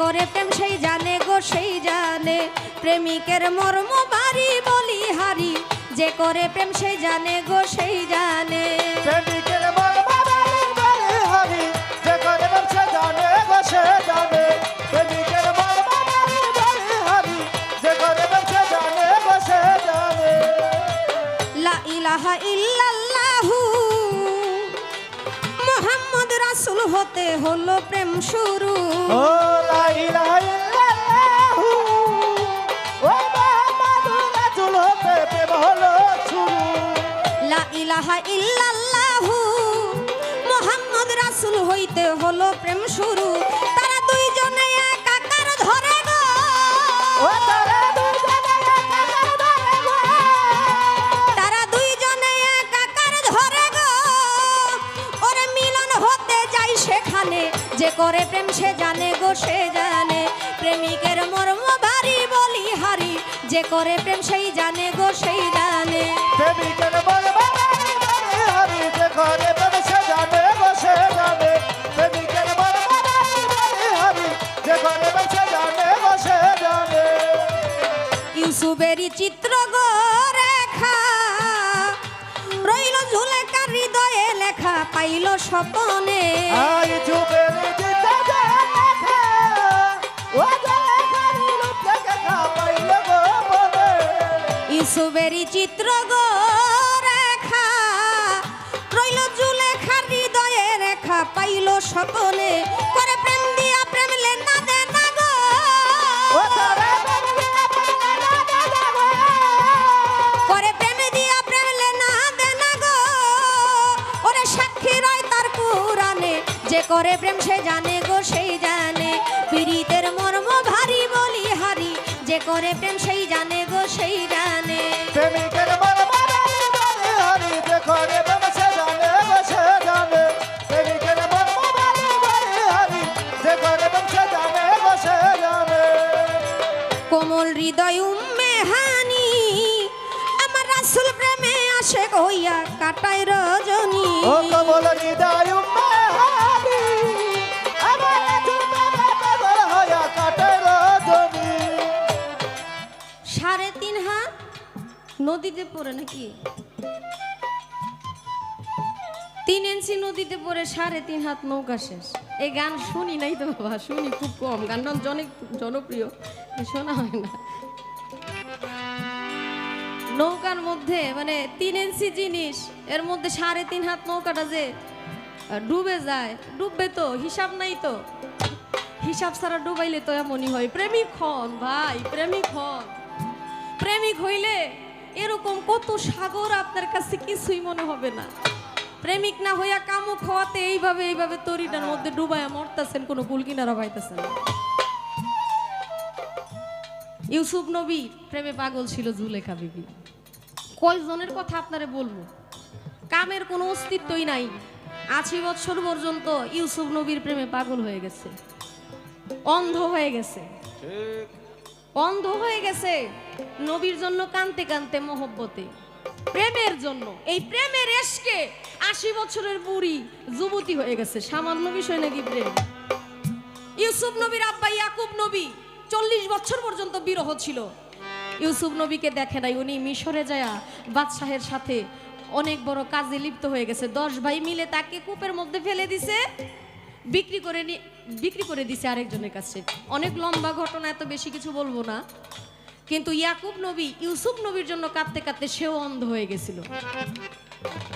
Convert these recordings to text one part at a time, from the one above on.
করে প্রেম সেই জানে গো সেই জানে। প্রেমিকের মর্ম বাড়ি বলি হারি যে করে প্রেম সেই জানে গো সেই জানে। প্রেমিকের মর্ম বলি বলি হরি যে করে ব্যবসা জানে গো সে জানে। প্রেমিকের মর্ম বলি বলি হরি যে করে ব্যবসা জানে গো সে জানে। লা ইলাহা ইল্লাল্লাহু রাসূল হতে হলো প্রেম শুরু। ও লা ইলাহা ইল্লাল্লাহু ও মুহাম্মাদুর রাসূল হতে প্রেম হলো শুরু। লা ইলাহা ইল্লাল্লাহু মোহাম্মদ রাসূল হইতে হলো প্রেম শুরু। তারা দুইজনে একাকার ধরে গো। ও তারা করে প্রেম, সে জানে গো, সে জানে। প্রেমিকের মর্ম বাড়ি বলি হারি, যে করে প্রেম, সেই জানে গো, সেই জানে। প্রেমিকের মর্ম বাড়ি হারি, যে করে স্বপনে। যুগের দিতে ও মনে ইউসুফেরই চিত্র গো রেখা রইল জুলেখা হৃদয়ে রেখা পাইল স্বপনে। করে প্রেম সে জানে গো সেই জানে। পীড়িতের মর্ম ভারী বলি হারি যে করে প্রেম সেই জানে গো সেই জানে। প্রেমিকের মর্ম বলি বলি হরি যে করে ব্যবসা জানে গো সে জানে। প্রেমিকের মর্ম বলি বলি হরি যে করে ব্যবসা জানে গো সে জানে। কোমল হৃদয় উম্মে হানি আমার রাসুল প্রেমে আসে হইয়া কাটায় রজনী। ও কমল হৃদয় নদীতে পড়ে নাকি? তিন ইঞ্চি নদীতে পড়ে সাড়ে তিন হাত নৌকা শেষ। এই গান শুনি নাই তো বাবা, শুনি খুব কম। গানটা অনেক জনপ্রিয় শোনা হয় না। নৌকার মধ্যে মানে তিন ইঞ্চি জিনিস, এর মধ্যে সাড়ে তিন হাত নৌকাটা যে ডুবে যায়। ডুববে তো, হিসাব নাই তো। হিসাব ছাড়া ডুবাইলে তো এমনই হয়। প্রেমিক হন, ভাই, প্রেমিক হন। প্রেমিক হইলে এরকম কত সাগর আপনার কাছে কিছুই মনে হবে না। প্রেমিক না হইয়া কামুক হওয়াতে এইভাবে এইভাবে তরিটার মধ্যে ডুবাইয়া মরতেছেন, কোনো কুল কিনারা পাইতেছেন ইউসুফ নবী প্রেমে পাগল ছিল জুলেখা বিবি। কয়জনের কথা আপনারে বলব? কামের কোনো অস্তিত্বই নাই। আশি বছর পর্যন্ত ইউসুফ নবীর প্রেমে পাগল হয়ে গেছে। অন্ধ হয়ে গেছে। অন্ধ হয়ে গেছে। নবীর জন্য কানতে কানতে মহব্বতে। প্রেমের জন্য। এই প্রেমের এসকে আশি বছরের বুড়ি যুবতী হয়ে গেছে। সামান্য বিষয় নাকি প্রেম। ইউসুফ নবীর আব্বা ইয়াকুব নবী চল্লিশ বছর পর্যন্ত বিরহ ছিল। ইউসুফ নবীকে দেখে নাই, উনি মিশরে যায়া বাদশাহের সাথে অনেক বড় কাজে লিপ্ত হয়ে গেছে। দশ ভাই মিলে তাকে কূপের মধ্যে ফেলে দিছে। বিক্রি করে নি বিক্রি করে দিছে আরেকজনের কাছে। অনেক লম্বা ঘটনা এত বেশি কিছু বলব না। কিন্তু ইয়াকুব নবী ইউসুফ নবীর জন্য কাঁদতে কাঁদতে সেও অন্ধ হয়ে গেছিল।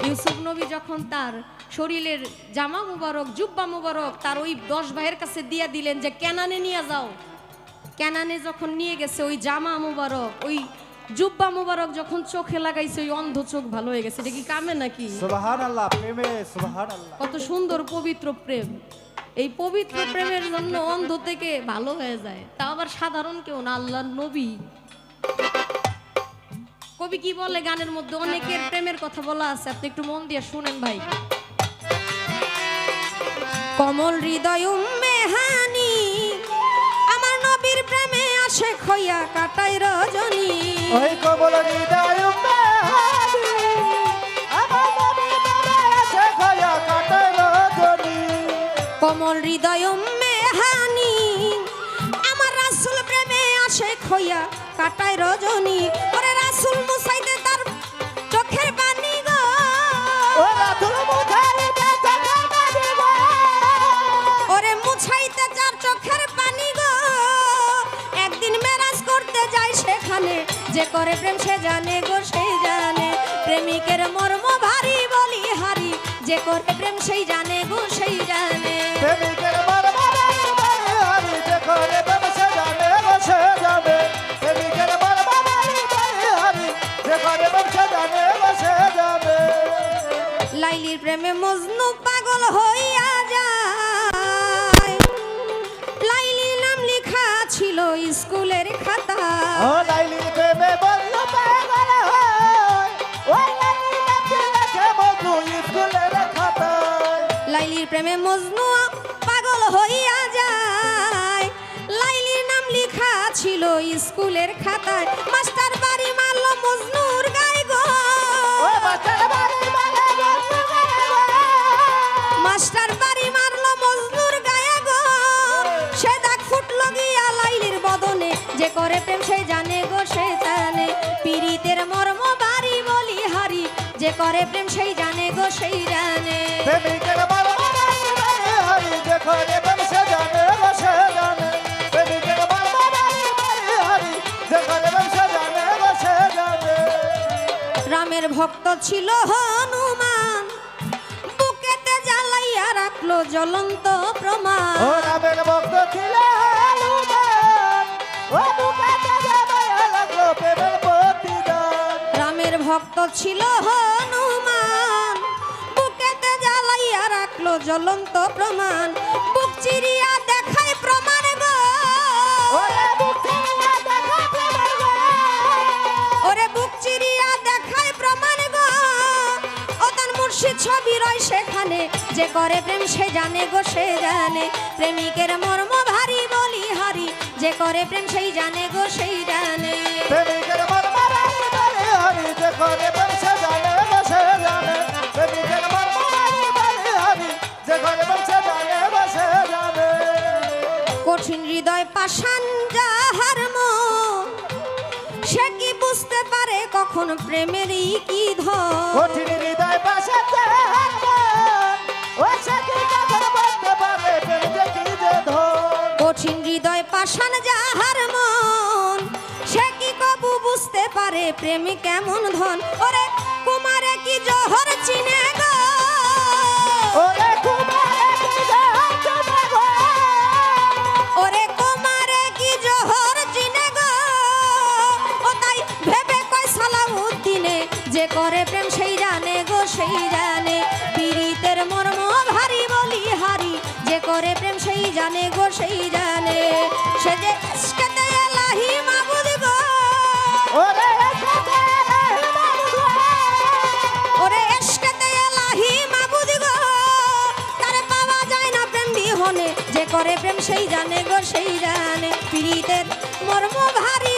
ইউসুফ নবী যখন তার শরীরের জামা মুবারক জুব্বা মুবারক তার ওই দশ ভাইয়ের কাছে দিয়া দিলেন যে কেনানে নিয়ে যাও। কেনানে যখন নিয়ে গেছে ওই জামা মুবারক ওই জুব্বা মুবারক যখন চোখে লাগাইছে ওই অন্ধ চোখ ভালো হয়ে গেছে। এটা কি কামে নাকি? কত সুন্দর পবিত্র প্রেম। এই পবিত্র প্রেমের জন্য অন্ধ থেকে ভালো হয়ে যায়। তা আবার সাধারণ কেউ না, আল্লাহর নবী। কবি কি বলে গানের মধ্যে? অনেকের প্রেমের কথা বলা আছে। আপনি একটু মন দিয়ে শুনেন ভাই। কমল হৃদয় উম্মে হানি, আমার নবীর প্রেমে আসে খইয়া কাটাই রজনী। ওই কমল হৃদয় কমল হৃদয় মেহানি। আমার রাসুল প্রেমে আসে খইয়া কাটায় রজনী। ওরে রাসুল মুসাইতে তার চোখের পানি গো। ওরা মুছাইতে যার চোখের পানি গো। একদিন মেরাজ করতে যায় সেখানে। যে করে প্রেম সে জানে গো সেই জানে। প্রেমিকের মর্ম ভারী বলি হারি। যে করে প্রেম সেই জানে গো। ছিল স্কুলের খাতা ও বলল পাগল হয়। ওই লাইলি স্কুলের। লাইলির প্রেমে মজনু পাগল হইয়া যায় লাইলির নাম লেখা ছিল স্কুলের খাতায় মাস্টার বাড়ি মারল মজনুর গায়ে গো বাড়ি। মাস্টার করে প্রেম সে জানে গো সে জানে পীড়িতের মর্ম বাড়ি বলি হারি যে করে প্রেম সেই জানে গো সেই জানে প্রেমিকের মর্ম বাড়ি বাড়ি হারি যে করে প্রেম সে জানে গো সে জানে। প্রেমিকের মর্ম বাড়ি বাড়ি হারি যে করে প্রেম সে জানে গো সে জানে। রামের ভক্ত ছিল হনুমান বুকেতে জ্বালাইয়া রাখল জ্বলন্ত প্রমাণ রামের ভক্ত ছিল রামের ভক্ত ছিল হনুমান। বুকেতে জ্বালাইয়া রাখল জ্বলন্ত প্রমাণ। বুক চিরিয়া দেখায় প্রমাণ গো। ওরে বুক চিরিয়া মুর্শিদ ছবি রয় সেখানে। যে করে প্রেম সে জানে গো সে জানে। প্রেমিকের মর্ম ভারী বলি হারি। যে করে প্রেম সেই জানে গো সেই জানে। প্রেমিকের মর্ম হারি। যে করে প্রেম সে জানে গো সে জানে। প্রেমিকের মর্ম বাড়ি বাড়ি হারি। যে করে প্রেম সে জানে গো সে জানে। কঠিন হৃদয় পাষাণ যাহার মন। সে বুঝতে পারে কখন প্রেমেরই কি ধন। কঠিন হৃদয় পাশে যাহার মন, সে কি কখন বলতে পারে প্রেম যে কি যে ধন। কঠিন হৃদয় পাষাণ যাহার মন সে কি কবু বুঝতে পারে প্রেম কেমন ধন। ওরে কুমারে কি জহর চিনে গো। ওরে করে প্রেম সেই জানে গো সেই জানে। পীড়িতের মর্ম ভারী